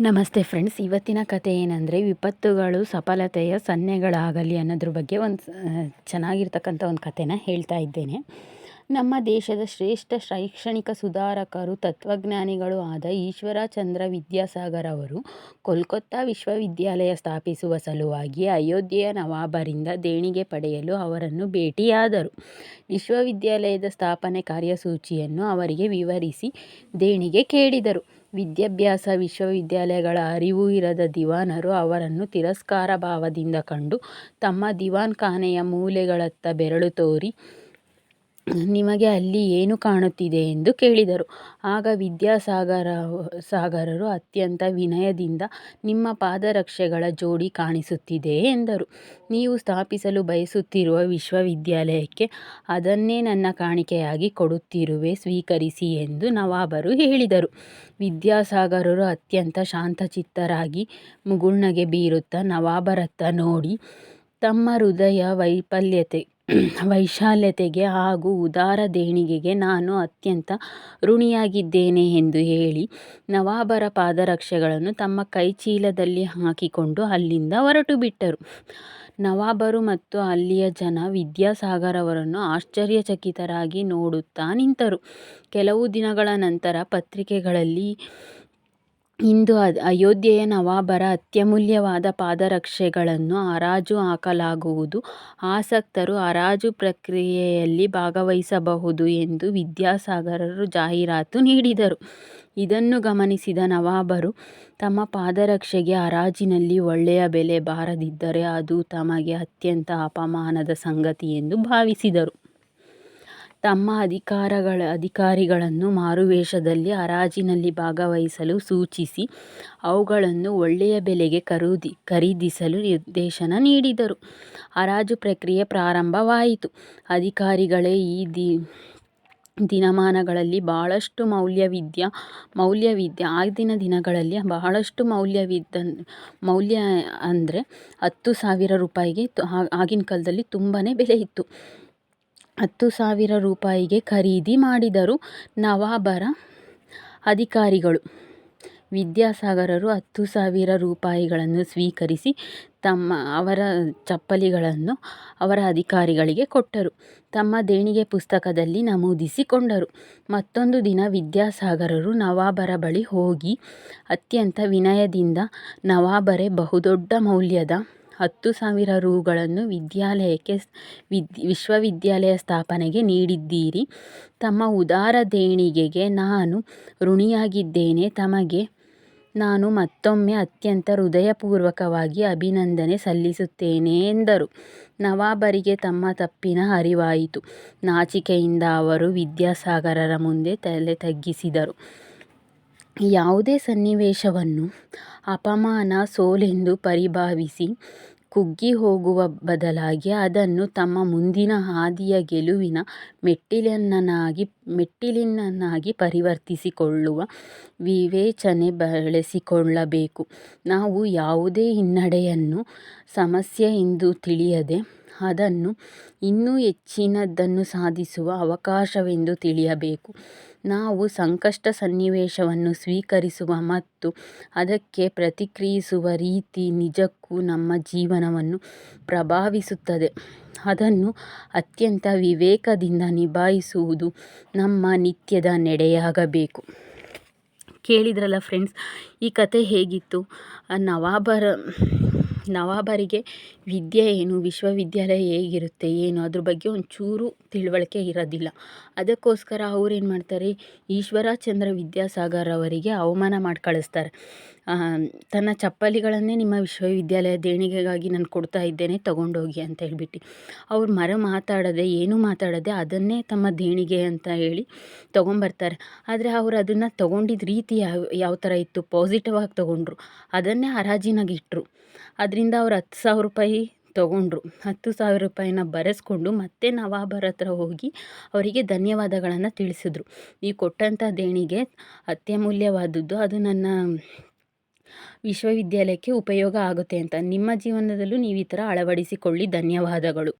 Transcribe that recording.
ನಮಸ್ತೆ ಫ್ರೆಂಡ್ಸ್. ಇವತ್ತಿನ ಕತೆ ಏನಂದರೆ, ವಿಪತ್ತುಗಳು, ಸಫಲತೆಯ ಸನ್ನೆಗಳಾಗಲಿ ಅನ್ನೋದ್ರ ಬಗ್ಗೆ ಒಂದು ಚೆನ್ನಾಗಿರ್ತಕ್ಕಂಥ ಒಂದು ಕಥೆನ ಹೇಳ್ತಾ ಇದ್ದೇನೆ. ನಮ್ಮ ದೇಶದ ಶ್ರೇಷ್ಠ ಶೈಕ್ಷಣಿಕ ಸುಧಾರಕರು, ತತ್ವಜ್ಞಾನಿಗಳು ಆದ ಈಶ್ವರಚಂದ್ರ ವಿದ್ಯಾಸಾಗರ್ ಅವರು ಕೋಲ್ಕತ್ತಾ ವಿಶ್ವವಿದ್ಯಾಲಯ ಸ್ಥಾಪಿಸುವ ಸಲುವಾಗಿ ಅಯೋಧ್ಯೆಯ ನವಾಬರಿಂದ ದೇಣಿಗೆ ಪಡೆಯಲು ಅವರನ್ನು ಭೇಟಿಯಾದರು. ವಿಶ್ವವಿದ್ಯಾಲಯದ ಸ್ಥಾಪನೆ ಕಾರ್ಯಸೂಚಿಯನ್ನು ಅವರಿಗೆ ವಿವರಿಸಿ ದೇಣಿಗೆ ಕೇಳಿದರು. ವಿದ್ಯಾಭ್ಯಾಸ ವಿಶ್ವವಿದ್ಯಾಲಯಗಳ ಅರಿವು ಇರದ ದಿವಾನರು ಅವರನ್ನು ತಿರಸ್ಕಾರ ಭಾವದಿಂದ ಕಂಡು ತಮ್ಮ ದಿವಾನ್ ಖಾನೆಯ ಮೂಲೆಗಳತ್ತ ಬೆರಳು ತೋರಿ ನಿಮಗೆ ಅಲ್ಲಿ ಏನು ಕಾಣುತ್ತಿದೆ ಎಂದು ಕೇಳಿದರು. ಆಗ ವಿದ್ಯಾಸಾಗರ ಸಾಗರರು ಅತ್ಯಂತ ವಿನಯದಿಂದ ನಿಮ್ಮ ಪಾದರಕ್ಷೆಗಳ ಜೋಡಿ ಕಾಣಿಸುತ್ತಿದೆ ಎಂದರು. ನೀವು ಸ್ಥಾಪಿಸಲು ಬಯಸುತ್ತಿರುವ ವಿಶ್ವವಿದ್ಯಾಲಯಕ್ಕೆ ಅದನ್ನೇ ನನ್ನ ಕಾಣಿಕೆಯಾಗಿ ಕೊಡುತ್ತಿರುವೆ, ಸ್ವೀಕರಿಸಿ ಎಂದು ನವಾಬರು ಹೇಳಿದರು. ವಿದ್ಯಾಸಾಗರರು ಅತ್ಯಂತ ಶಾಂತಚಿತ್ತರಾಗಿ ಮುಗುಳ್ನಗೆ ಬೀರುತ್ತಾ ನವಾಬರತ್ತ ನೋಡಿ ತಮ್ಮ ಹೃದಯ ವೈಫಲ್ಯತೆ ವೈಶಾಲ್ಯತೆಗೆ ಹಾಗೂ ಉದಾರ ದೇಣಿಗೆಗೆ ನಾನು ಅತ್ಯಂತ ಋಣಿಯಾಗಿದ್ದೇನೆ ಎಂದು ಹೇಳಿ ನವಾಬರ ಪಾದರಕ್ಷೆಗಳನ್ನು ತಮ್ಮ ಕೈಚೀಲದಲ್ಲಿ ಹಾಕಿಕೊಂಡು ಅಲ್ಲಿಂದ ಹೊರಟು ಬಿಟ್ಟರು. ನವಾಬರು ಮತ್ತು ಅಲ್ಲಿಯ ಜನ ವಿದ್ಯಾಸಾಗರವರನ್ನು ಆಶ್ಚರ್ಯಚಕಿತರಾಗಿ ನೋಡುತ್ತಾ ನಿಂತರು. ಕೆಲವು ದಿನಗಳ ನಂತರ ಪತ್ರಿಕೆಗಳಲ್ಲಿ ಇಂದು ಅಯೋಧ್ಯೆಯ ನವಾಬರ ಅತ್ಯಮೂಲ್ಯವಾದ ಪಾದರಕ್ಷೆಗಳನ್ನು ಹರಾಜು ಹಾಕಲಾಗುವುದು. ಆಸಕ್ತರು ಹರಾಜು ಪ್ರಕ್ರಿಯೆಯಲ್ಲಿ ಭಾಗವಹಿಸಬಹುದು ಎಂದು ವಿದ್ಯಾಸಾಗರರು ಜಾಹೀರಾತು ನೀಡಿದರು. ಇದನ್ನು ಗಮನಿಸಿದ ನವಾಬರು, ತಮ್ಮ ಪಾದರಕ್ಷೆಗೆ ಹರಾಜಿನಲ್ಲಿ ಒಳ್ಳೆಯ ಬೆಲೆ ಬಾರದಿದ್ದರೆ ಅದು ತಮಗೆ ಅತ್ಯಂತ ಅಪಮಾನದ ಸಂಗತಿ ಎಂದು ಭಾವಿಸಿದರು. ತಮ್ಮ ಅಧಿಕಾರಗಳ, ಅಧಿಕಾರಿಗಳನ್ನು ಮಾರುವೇಷದಲ್ಲಿ ಹರಾಜಿನಲ್ಲಿ ಭಾಗವಹಿಸಲು ಸೂಚಿಸಿ ಅವುಗಳನ್ನು ಒಳ್ಳೆಯ ಬೆಲೆಗೆ ಖರೀದಿ, ಖರೀದಿಸಲು ನಿರ್ದೇಶನ ನೀಡಿದರು. ಹರಾಜು ಪ್ರಕ್ರಿಯೆ ಪ್ರಾರಂಭವಾಯಿತು. ಅಧಿಕಾರಿಗಳೇ ಈ ದಿ, ದಿನಮಾನಗಳಲ್ಲಿ ಬಹಳಷ್ಟು ಮೌಲ್ಯವಿದ್ಯ ಮೌಲ್ಯವಿದ್ಯ ಆಗಿನ ದಿನಗಳಲ್ಲಿ ಬಹಳಷ್ಟು ಮೌಲ್ಯ ಅಂದರೆ ಹತ್ತು ಸಾವಿರ ರೂಪಾಯಿಗೆ ಆಗಿನ ಕಾಲದಲ್ಲಿ ತುಂಬಾ ಬೆಲೆ ಇತ್ತು. ಹತ್ತು ಸಾವಿರ ರೂಪಾಯಿಗೆ ಖರೀದಿ ಮಾಡಿದರು. ನವಾಬರ ಅಧಿಕಾರಿಗಳು ವಿದ್ಯಾಸಾಗರರು ಹತ್ತು ಸಾವಿರ ರೂಪಾಯಿಗಳನ್ನು ಸ್ವೀಕರಿಸಿ ತಮ್ಮ ಅವರ ಚಪ್ಪಲಿಗಳನ್ನು ಅವರ ಅಧಿಕಾರಿಗಳಿಗೆ ಕೊಟ್ಟರು. ತಮ್ಮ ದೇಣಿಗೆ ಪುಸ್ತಕದಲ್ಲಿ ನಮೂದಿಸಿಕೊಂಡರು. ಮತ್ತೊಂದು ದಿನ ವಿದ್ಯಾಸಾಗರರು ನವಾಬರ ಬಳಿ ಹೋಗಿ ಅತ್ಯಂತ ವಿನಯದಿಂದ ನವಾಬರೇ ಬಹುದೊಡ್ಡ ಮೌಲ್ಯದ ಹತ್ತು ಸಾವಿರ ರೂಗಳನ್ನು ವಿದ್ಯಾಲಯಕ್ಕೆ ವಿದ್, ವಿಶ್ವವಿದ್ಯಾಲಯ ಸ್ಥಾಪನೆಗೆ ನೀಡಿದ್ದೀರಿ. ತಮ್ಮ ಉದಾರ ದೇಣಿಗೆಗೆ ನಾನು ಋಣಿಯಾಗಿದ್ದೇನೆ. ತಮಗೆ ನಾನು ಮತ್ತೊಮ್ಮೆ ಅತ್ಯಂತ ಹೃದಯಪೂರ್ವಕವಾಗಿ ಅಭಿನಂದನೆ ಸಲ್ಲಿಸುತ್ತೇನೆ ಎಂದರು. ನವಾಬರಿಗೆ ತಮ್ಮ ತಪ್ಪಿನ ಅರಿವಾಯಿತು. ನಾಚಿಕೆಯಿಂದ ಅವರು ವಿದ್ಯಾಸಾಗರರ ಮುಂದೆ ತಲೆ ತಗ್ಗಿಸಿದರು. ಯಾವುದೇ ಸನ್ನಿವೇಶವನ್ನು ಅಪಮಾನ, ಸೋಲೆಂದು ಪರಿಭಾವಿಸಿ ಕುಗ್ಗಿ ಹೋಗುವ ಬದಲಾಗಿ ಅದನ್ನು ತಮ್ಮ ಮುಂದಿನ ಹಾದಿಯ ಗೆಲುವಿನ ಮೆಟ್ಟಿಲನ್ನಾಗಿ ಮೆಟ್ಟಿಲಿನನ್ನಾಗಿ ಪರಿವರ್ತಿಸಿಕೊಳ್ಳುವ ವಿವೇಚನೆ ಬೆಳೆಸಿಕೊಳ್ಳಬೇಕು. ನಾವು ಯಾವುದೇ ಹಿನ್ನಡೆಯನ್ನು ಸಮಸ್ಯೆ ಎಂದು ತಿಳಿಯದೆ ಅದನ್ನು ಇನ್ನೂ ಹೆಚ್ಚಿನದನ್ನು ಸಾಧಿಸುವ ಅವಕಾಶವೆಂದು ತಿಳಿಯಬೇಕು. ನಾವು ಸಂಕಷ್ಟ ಸನ್ನಿವೇಶವನ್ನು ಸ್ವೀಕರಿಸುವ ಮತ್ತು ಅದಕ್ಕೆ ಪ್ರತಿಕ್ರಿಯಿಸುವ ರೀತಿ ನಿಜಕ್ಕೂ ನಮ್ಮ ಜೀವನವನ್ನು ಪ್ರಭಾವಿಸುತ್ತದೆ. ಅದನ್ನು ಅತ್ಯಂತ ವಿವೇಕದಿಂದ ನಿಭಾಯಿಸುವುದು ನಮ್ಮ ನಿತ್ಯದ ನಡೆಯಾಗಬೇಕು. ಕೇಳಿದ್ರಲ್ಲ ಫ್ರೆಂಡ್ಸ್, ಈ ಕತೆ ಹೇಗಿತ್ತು? ನವಾಬರ ನವಾಬರಿಗೆ ವಿದ್ಯೆ ಏನು, ವಿಶ್ವವಿದ್ಯಾಲಯ ಹೇಗಿರುತ್ತೆ, ಏನು, ಅದ್ರ ಬಗ್ಗೆ ಒಂಚೂರು ತಿಳುವಳಿಕೆ ಇರೋದಿಲ್ಲ. ಅದಕ್ಕೋಸ್ಕರ ಅವ್ರೇನು ಮಾಡ್ತಾರೆ, ಈಶ್ವರಚಂದ್ರ ವಿದ್ಯಾಸಾಗರ್ ಅವರಿಗೆ ಅವಮಾನ ಮಾಡಿ ಕಳಿಸ್ತಾರೆ ತನ್ನ ಚಪ್ಪಲಿಗಳನ್ನೇ ನಿಮ್ಮ ವಿಶ್ವವಿದ್ಯಾಲಯ ದೇಣಿಗೆಗಾಗಿ ನಾನು ಕೊಡ್ತಾ ಇದ್ದೇನೆ, ತಗೊಂಡೋಗಿ ಅಂತ ಹೇಳಿಬಿಟ್ಟು. ಅವ್ರು ಮರ ಮಾತಾಡದೆ, ಏನು ಮಾತಾಡದೆ ಅದನ್ನೇ ತಮ್ಮ ದೇಣಿಗೆ ಅಂತ ಹೇಳಿ ತೊಗೊಂಬರ್ತಾರೆ. ಆದರೆ ಅವ್ರು ಅದನ್ನು ತಗೊಂಡಿದ್ದ ರೀತಿ ಯಾವ ಯಾವ ಥರ ಇತ್ತು? ಪಾಸಿಟಿವ್ ಆಗಿ ತೊಗೊಂಡ್ರು. ಅದನ್ನೇ ಹರಾಜಿನಾಗಿ ಇಟ್ಟರು ಅದರಿಂದ ಅವ್ರು ಹತ್ತು ಸಾವಿರ ರೂಪಾಯಿ ತಗೊಂಡ್ರು. ಹತ್ತು ಸಾವಿರ ರೂಪಾಯಿನ ಬರೆಸ್ಕೊಂಡು ಮತ್ತೆ ನವಾಬರ ಹತ್ರ ಹೋಗಿ ಅವರಿಗೆ ಧನ್ಯವಾದಗಳನ್ನು ತಿಳಿಸಿದ್ರು. ನೀವು ಕೊಟ್ಟಂಥ ದೇಣಿಗೆ ಅತ್ಯಮೂಲ್ಯವಾದದ್ದು, ಅದು ನನ್ನ ವಿಶ್ವವಿದ್ಯಾಲಯಕ್ಕೆ ಉಪಯೋಗ ಆಗುತ್ತೆ ಅಂತ. ನಿಮ್ಮ ಜೀವನದಲ್ಲೂ ನೀವು ಈ ಥರ ಅಳವಡಿಸಿಕೊಳ್ಳಿ. ಧನ್ಯವಾದಗಳು.